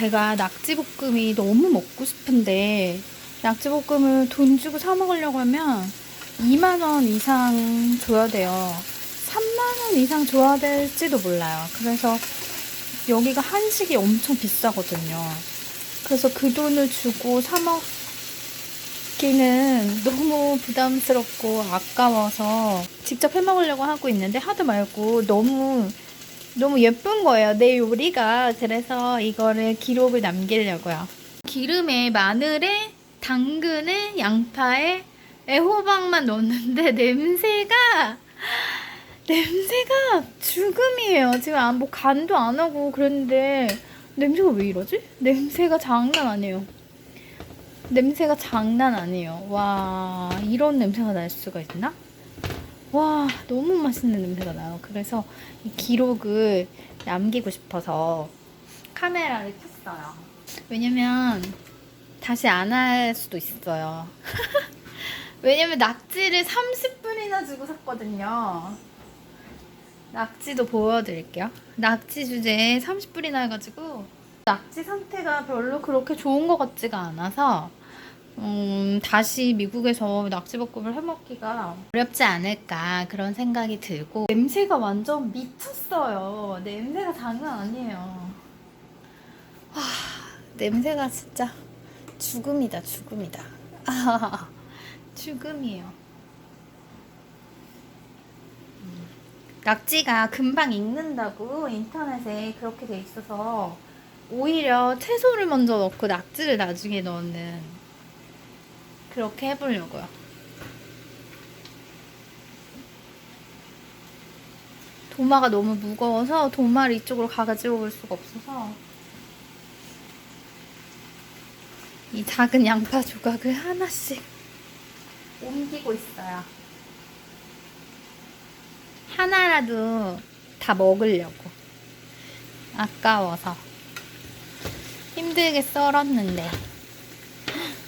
제가 낙지볶음이 너무 먹고 싶은데 낙지볶음을 돈 주고 사 먹으려고 하면 2만 원 이상 줘야 돼요. 3만 원 이상 줘야 될지도 몰라요. 그래서 여기가 한식이 엄청 비싸거든요. 그래서 그 돈을 주고 사 먹기는 너무 부담스럽고 아까워서 직접 해 먹으려고 하고 있는데 하도 말고 너무 너무 예쁜 거예요. 내 요리가. 그래서 이거를 기록을 남기려고요. 기름에 마늘에 당근에 양파에 애호박만 넣었는데 냄새가 냄새가 죽음이에요. 지금 안, 뭐 간도 안 하고 그랬는데 냄새가 왜 이러지? 냄새가 장난 아니에요. 냄새가 장난 아니에요. 와 이런 냄새가 날 수가 있나? 와 너무 맛있는 냄새가 나요. 그래서 이 기록을 남기고 싶어서 카메라를 켰어요. 왜냐면 다시 안 할 수도 있어요. 왜냐면 낙지를 30분이나 주고 샀거든요. 낙지도 보여드릴게요. 낙지 주제에 30불이나 해가지고 낙지 상태가 별로 그렇게 좋은 것 같지가 않아서 음, 다시 미국에서 낙지볶음을 해먹기가 어렵지 않을까 그런 생각이 들고 냄새가 완전 미쳤어요. 냄새가 장난 아니에요. 와, 냄새가 진짜 죽음이다, 죽음이다. 아, 죽음이에요. 음, 낙지가 금방 익는다고 인터넷에 그렇게 돼 있어서 오히려 채소를 먼저 넣고 낙지를 나중에 넣는 그렇게 해보려고요. 도마가 너무 무거워서 도마를 이쪽으로 가가지고 올 수가 없어서 이 작은 양파 조각을 하나씩 옮기고 있어요. 하나라도 다 먹으려고. 아까워서. 힘들게 썰었는데.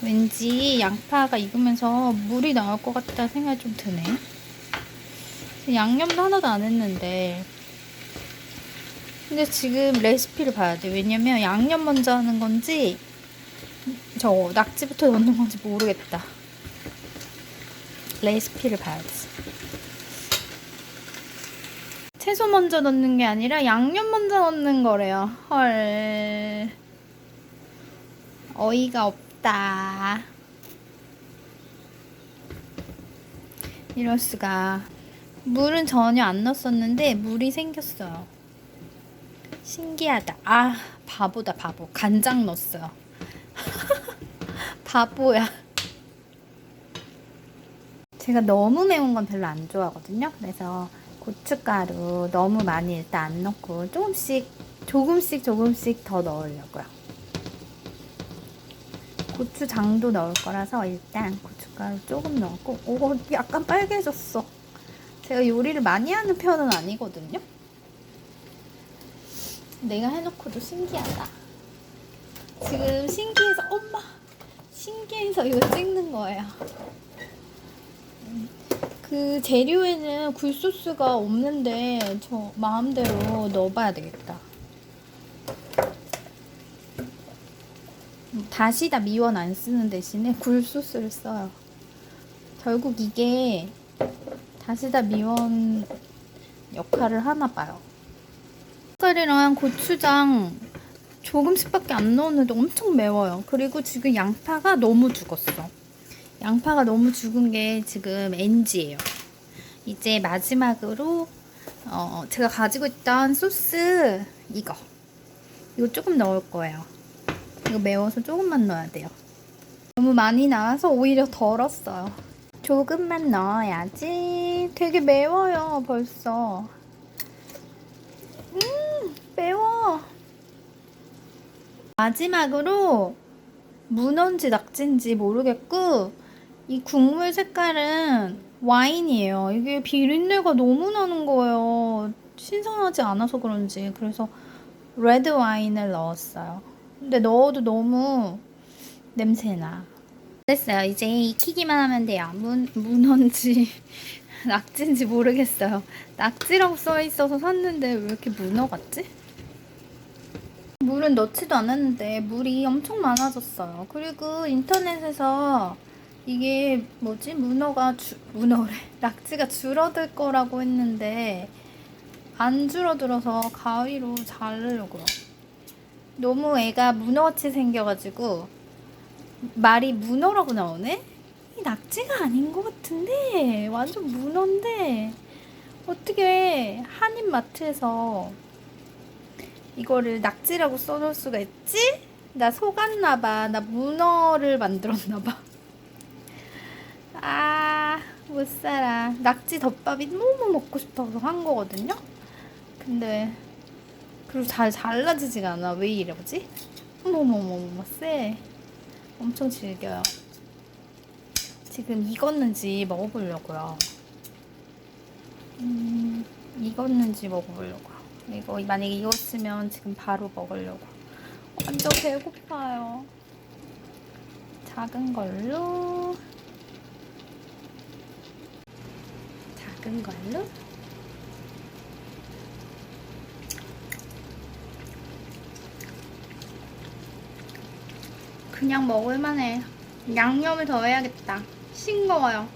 왠지 양파가 익으면서 물이 나올 것 같다 생각이 좀 드네. 양념도 하나도 안 했는데. 근데 지금 레시피를 봐야 돼. 왜냐면 양념 먼저 하는 건지, 저 낙지부터 넣는 건지 모르겠다. 레시피를 봐야지. 채소 먼저 넣는 게 아니라 양념 먼저 넣는 거래요. 헐. 어이가 없 다. 이럴 수가. 물은 전혀 안 넣었었는데 물이 생겼어요. 신기하다. 아, 바보다, 바보. 간장 넣었어요. 바보야. 제가 너무 매운 건 별로 안 좋아하거든요. 그래서 고춧가루 너무 많이 일단 안 넣고 조금씩 조금씩 조금씩 더 넣으려고요. 고추장도 넣을 거라서 일단 고춧가루 조금 넣고 오 약간 빨개졌어. 제가 요리를 많이 하는 편은 아니거든요. 내가 해놓고도 신기하다. 지금 신기해서 엄마 신기해서 이거 찍는 거예요. 그 재료에는 굴소스가 없는데 저 마음대로 넣어봐야 되겠다. 다시다 미원 안 쓰는 대신에 굴소스를 써요. 결국 이게 다시다 미원 역할을 하나 봐요. 숟갈이랑 고추장 조금씩밖에 안 넣었는데 엄청 매워요. 그리고 지금 양파가 너무 죽었어. 양파가 너무 죽은 게 지금 NG예요. 이제 마지막으로 어, 제가 가지고 있던 소스 이거 이거 조금 넣을 거예요. 이거 매워서 조금만 넣어야 돼요. 너무 많이 나와서 오히려 덜었어요. 조금만 넣어야지. 되게 매워요 벌써. 음 매워. 마지막으로 문어인지 낙지인지 모르겠고 이 국물 색깔은 와인이에요. 이게 비린내가 너무 나는 거예요. 신선하지 않아서 그런지. 그래서 레드 와인을 넣었어요. 근데 넣어도 너무 냄새나. 됐어요. 이제 익히기만 하면 돼요. 문, 문어인지 낙지인지 모르겠어요. 낙지라고 써 있어서 샀는데 왜 이렇게 문어 같지? 물은 넣지도 않았는데 물이 엄청 많아졌어요. 그리고 인터넷에서 이게 뭐지 문어가 주, 문어래 낙지가 줄어들 거라고 했는데 안 줄어들어서 가위로 자르려고요. 너무 애가 문어같이 생겨가지고 말이 문어라고 나오네? 이 낙지가 아닌 것 같은데 완전 문어인데 어떻게 한인 마트에서 이거를 낙지라고 써놓을 수가 있지? 나 속았나봐. 나 문어를 만들었나봐. 아, 못 살아. 낙지 덮밥이 너무 먹고 싶어서 한 거거든요? 근데, 그리고 잘 잘라지지가 않아. 왜 이러지? 어머머머머, 쎄. 엄청 질겨요. 지금 익었는지 먹어보려고요. 음, 익었는지 먹어보려고요. 이거 만약에 익었으면 지금 바로 먹으려고. 완전 배고파요. 작은 걸로. 작은 걸로. 그냥 먹을만해. 양념을 더 해야겠다. 싱거워요.